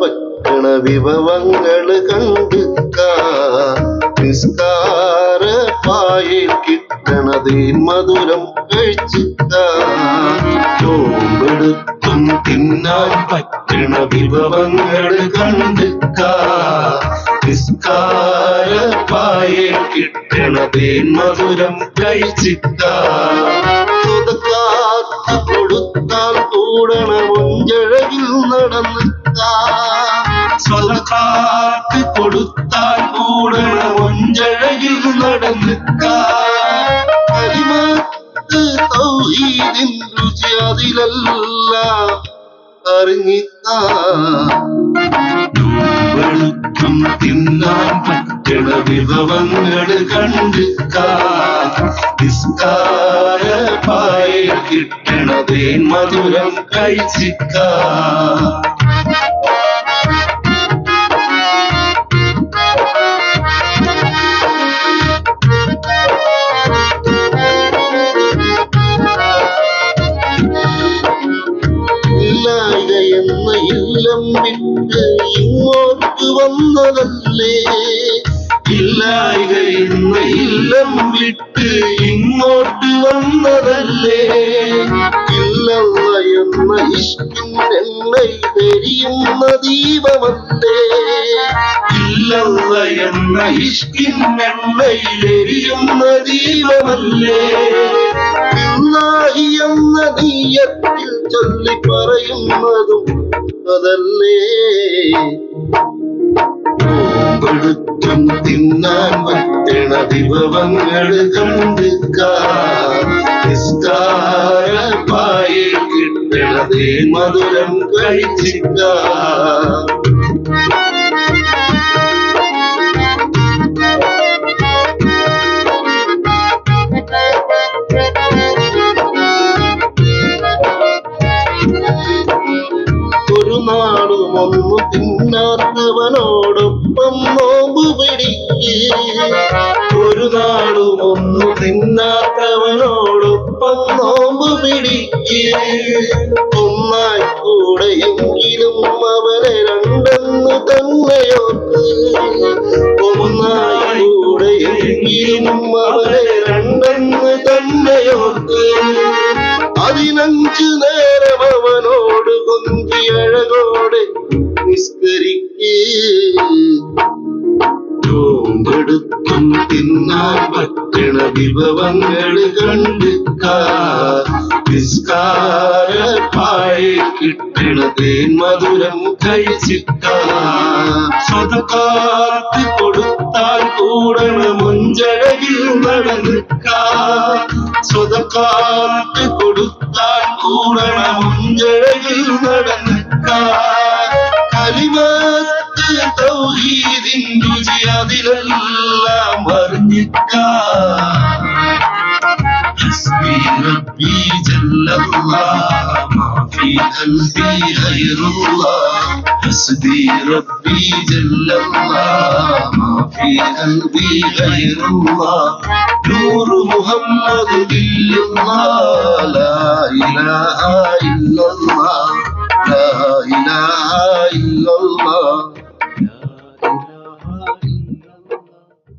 പറ്റണ വിഭവങ്ങൾ കണ്ട് നിസ്കാര പായിൽ കിട്ടണതേ മധുരം കഴിച്ചിട്ടോമ്പെടുത്തും തിന്നാൻ പറ്റണ വിഭവങ്ങൾ കണ്ട് നിസ്കാര പായിൽ കിട്ടണതേ മധുരം കഴിച്ചിട്ട കൊടുത്താൽ കൂടണ മുഞ്ചഴകിൽ നടന്നിക്ക കൂടണ മുഞ്ചഴകിൽ നടന്നിക്ക കരിമത്ത് തൗഹീദിൻ രുചി അതിലല്ല. അറിഞ്ഞിക്ക തിന്നാൻ പറ്റണ വിഭവങ്ങൾ കണ്ട് നിസ്കാര പായ കിട്ടണതേ മധുരം കഴിച്ചിക്ക വന്നതല്ലേ? ഇല്ലായ്ക എന്ന ഇല്ലം വിട്ട് ഇങ്ങോട്ട് വന്നതല്ലേ? ഇല്ലല്ല എന്ന ഇഷ്ടം എന്നെ എരിയുന്ന ദീപമത്തേ ഇല്ലല്ല എന്ന ഇഷ്ടം എന്നെ എരിയുന്ന ദീപമല്ലേ? ഇല്ലാഹി എന്ന നീയത്തിൽ ചൊല്ലി പറയുന്നതും അതല്ലേ? നോമ്പെടുത്തും തിന്നാൻ പറ്റണ വിഭവങ്ങൾ കണ്ട് നിസ്കാര പായിൽ കിട്ടണതേ മധുരം കഴിച്ചിക്ക. ഒന്നായി കൂടെയെങ്കിലും അവരെ രണ്ടെന്ന് തന്നെയോർക്ക് ഒന്നായി കൂടെയെങ്കിലും അവരെ രണ്ടെന്ന് തന്നെയോർക്ക് അതിനഞ്ചു നേരം അവനോട് കൊന്തി നോമ്പെടുത്തും തിന്നാൻ പറ്റണ വിഭവങ്ങൾ കണ്ട് പായ കിട്ടണതേ മധുരം സ്വതക്കാത്ത് കൊടുത്താൽ കൂടണ മുഞ്ചഴകിൽ നടന്നിക്ക സ്വതക്കാത്ത് കൊടുത്താൽ കൂടണ മുഞ്ചഴകിൽ നടന്നിക്കാ കലിമത്ത് തൗഹീദിൻ രുചി അതിലെല്ലാം അറിഞ്ഞിക്ക حسبي ربي جل الله ما في قلبي غير الله حسبي ربي جل الله ما في قلبي غير الله نور محمد بالله لا إله إلا الله لا إله إلا الله